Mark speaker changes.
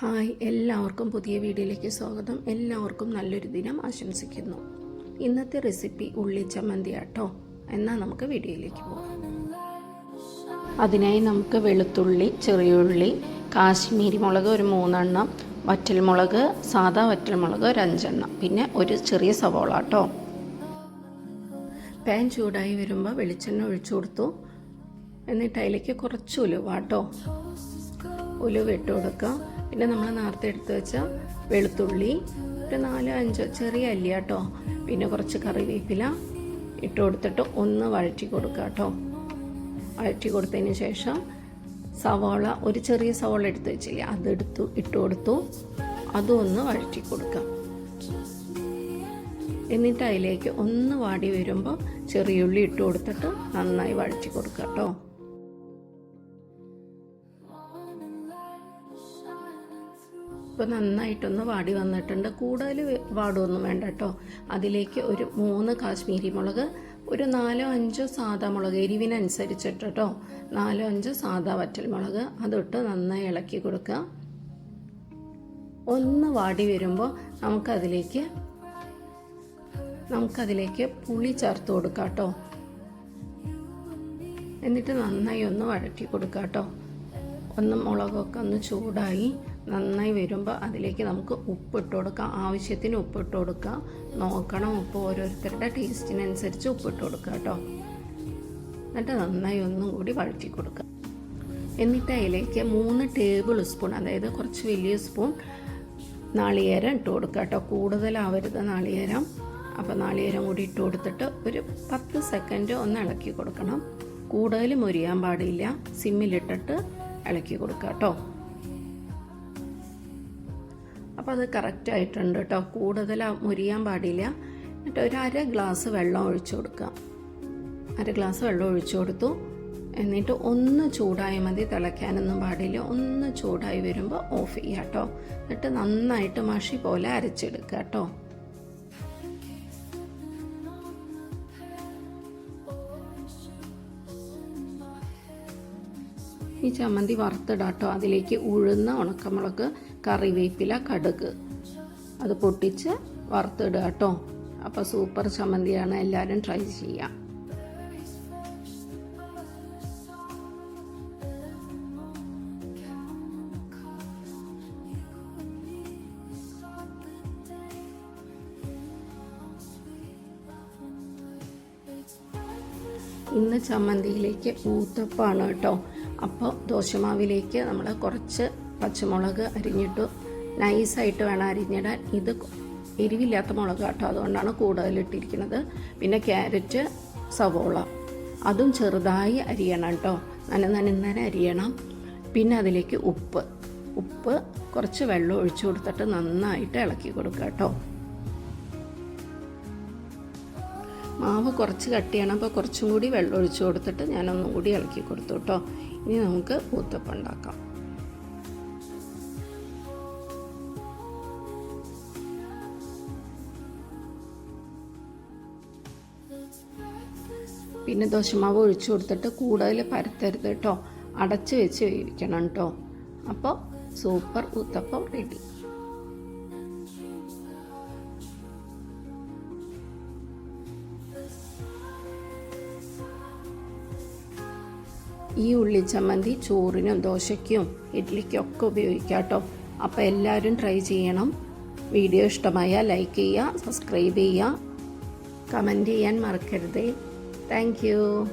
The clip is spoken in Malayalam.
Speaker 1: ഹായ് എല്ലാവർക്കും പുതിയ വീഡിയോയിലേക്ക് സ്വാഗതം. എല്ലാവർക്കും നല്ലൊരു ദിനം ആശംസിക്കുന്നു. ഇന്നത്തെ റെസിപ്പി ഉള്ളി ചമ്മന്തി ആട്ടോ. എന്നാൽ നമുക്ക് വീഡിയോയിലേക്ക് പോകാം. അതിനായി നമുക്ക് വെളുത്തുള്ളി ചെറിയുള്ളി കാശ്മീരി മുളക് ഒരു മൂന്നെണ്ണം വറ്റൽമുളക് സാദാ വറ്റൽമുളക് ഒരു അഞ്ചെണ്ണം പിന്നെ ഒരു ചെറിയ സവോള കേട്ടോ പാൻ ചൂടായി വരുമ്പോൾ വെളിച്ചെണ്ണ ഒഴിച്ചു കൊടുത്തു. എന്നിട്ട് അതിലേക്ക് കുറച്ച് ഉലുവ കേട്ടോ ഇട്ട് കൊടുക്കുക പിന്നെ നമ്മൾ നേരത്തെ എടുത്ത് വെച്ച വെളുത്തുള്ളി ഒരു നാലോ അഞ്ചോ ചെറിയ അല്ലി കേട്ടോ പിന്നെ കുറച്ച് കറിവേപ്പില ഇട്ട് കൊടുത്തിട്ട് ഒന്ന് വഴറ്റി കൊടുക്കുക കേട്ടോ വഴറ്റി കൊടുത്തതിന് ശേഷം സവാള ഒരു ചെറിയ സവാള എടുത്ത് വെച്ചില്ലേ അതെടുത്തു ഇട്ട് കൊടുത്തു. അതും ഒന്ന് വഴറ്റി കൊടുക്കുക എന്നിട്ട് അതിലേക്ക് ഒന്ന് വാടി വരുമ്പോൾ ചെറിയുള്ളി ഇട്ട് കൊടുത്തിട്ട് നന്നായി വഴറ്റി കൊടുക്കുക കേട്ടോ ഇപ്പോൾ നന്നായിട്ടൊന്ന് വാടി വന്നിട്ടുണ്ട്. കൂടുതൽ വാടുമൊന്നും വേണ്ട കേട്ടോ. അതിലേക്ക് ഒരു മൂന്ന് കാശ്മീരി മുളക് ഒരു നാലോ അഞ്ചോ സാധാ മുളക് എരിവിനനുസരിച്ചിട്ട് കേട്ടോ. നാലോ അഞ്ചോ സാധാ വറ്റൽ മുളക് അതിട്ട് നന്നായി ഇളക്കി കൊടുക്കുക. ഒന്ന് വാടി വരുമ്പോൾ നമുക്കതിലേക്ക് നമുക്കതിലേക്ക് പുളി ചേർത്ത് കൊടുക്കാം കേട്ടോ. എന്നിട്ട് നന്നായി ഒന്ന് വഴറ്റി കൊടുക്കാം കേട്ടോ. ഒന്ന് മുളകൊക്കെ ഒന്ന് ചൂടായി. നന്നായി വരുമ്പോൾ അതിലേക്ക് നമുക്ക് ഉപ്പിട്ട് കൊടുക്കാം. ആവശ്യത്തിന് ഉപ്പിട്ട് കൊടുക്കുക നോക്കണം ഉപ്പ് ഓരോരുത്തരുടെ ടേസ്റ്റിനനുസരിച്ച് ഉപ്പിട്ട് കൊടുക്കുക കേട്ടോ. എന്നിട്ട് നന്നായി ഒന്നും കൂടി വഴറ്റി കൊടുക്കുക എന്നിട്ട് അതിലേക്ക് മൂന്ന് ടേബിൾ സ്പൂൺ അതായത് കുറച്ച് വലിയ സ്പൂൺ നാളികേരം ഇട്ട് കൊടുക്കുക കേട്ടോ. കൂടുതലാവരുത് നാളികേരം. അപ്പോൾ നാളികേരം കൂടി ഇട്ട് കൊടുത്തിട്ട് ഒരു പത്ത് സെക്കൻഡ് ഒന്ന് ഇളക്കി കൊടുക്കണം. കൂടുതൽ മുരിയാൻ പാടില്ല. സിമ്മിലിട്ടിട്ട് ഇളക്കി കൊടുക്കുക കേട്ടോ. അപ്പോൾ അത് കറക്റ്റ് ആയിട്ടുണ്ട് കേട്ടോ കൂടുതൽ മുരിയാൻ പാടില്ല. എന്നിട്ട് ഒരു അര ഗ്ലാസ് വെള്ളം ഒഴിച്ചു കൊടുക്കുക അര ഗ്ലാസ് വെള്ളം ഒഴിച്ചു കൊടുത്തു. എന്നിട്ട് ഒന്ന് ചൂടായി മതി തിളയ്ക്കാനൊന്നും പാടില്ല. ഒന്ന് ചൂടായി വരുമ്പോൾ ഓഫ് ചെയ്യുക കേട്ടോ എന്നിട്ട് നന്നായിട്ട് മഷി പോലെ അരച്ചെടുക്കുക കേട്ടോ ഈ ചമ്മന്തി വറുത്തിടാട്ടോ അതിലേക്ക് ഉഴുന്ന ഉണക്കമുളക് കറിവേപ്പില കടുക്. അത് പൊട്ടിച്ച് വറുത്തിടുക കേട്ടോ. അപ്പോൾ സൂപ്പർ ചമ്മന്തിയാണ്. എല്ലാവരും ട്രൈ ചെയ്യാം. ഇന്ന് ചമ്മന്തിയിലേക്ക് ഊത്തപ്പാണ് കേട്ടോ. അപ്പോൾ ദോശമാവിലേക്ക് നമ്മൾ കുറച്ച് പച്ചമുളക് അരിഞ്ഞിട്ടു നൈസായിട്ട് വേണം അരിഞ്ഞിടാൻ. ഇത് എരിവില്ലാത്ത മുളക് കേട്ടോ അതുകൊണ്ടാണ് കൂടുതലിട്ടിരിക്കുന്നത്. പിന്നെ ക്യാരറ്റ് സവോള. അതും ചെറുതായി അരിയണം കേട്ടോ. നന നനന്നര അരിയണം. പിന്നെ അതിലേക്ക് ഉപ്പ്. ഉപ്പ് കുറച്ച് വെള്ളം ഒഴിച്ചു കൊടുത്തിട്ട് നന്നായിട്ട് ഇളക്കി കൊടുക്കുക കേട്ടോ. മാവ് കുറച്ച് കട്ടിയാണ് അപ്പോൾ കുറച്ചും കൂടി വെള്ളം ഒഴിച്ചു കൊടുത്തിട്ട് ഞാനൊന്നും കൂടി ഇളക്കി കൊടുത്തു കേട്ടോ. ഇനി നമുക്ക് ഊത്തപ്പം ഉണ്ടാക്കാം. പിന്നെ ദോശമാവ് ഒഴിച്ചു കൊടുത്തിട്ട് കൂടുതൽ പരത്തരുത് കേട്ടോ അടച്ച് വെച്ച് വേവിക്കണം കേട്ടോ അപ്പോൾ സൂപ്പർ ഉത്തപ്പം റെഡി ഈ ഉള്ളിച്ചമ്മന്തി ചോറിനും ദോശയ്ക്കും ഇഡ്ഡലിക്കും ഒക്കെ ഉപയോഗിക്കാം കേട്ടോ അപ്പോൾ എല്ലാവരും ട്രൈ ചെയ്യണം. വീഡിയോ ഇഷ്ടമായാൽ ലൈക്ക് ചെയ്യുക സബ്സ്ക്രൈബ് ചെയ്യുക. കമന്റ് ചെയ്യാൻ മറക്കരുതേ. Thank you.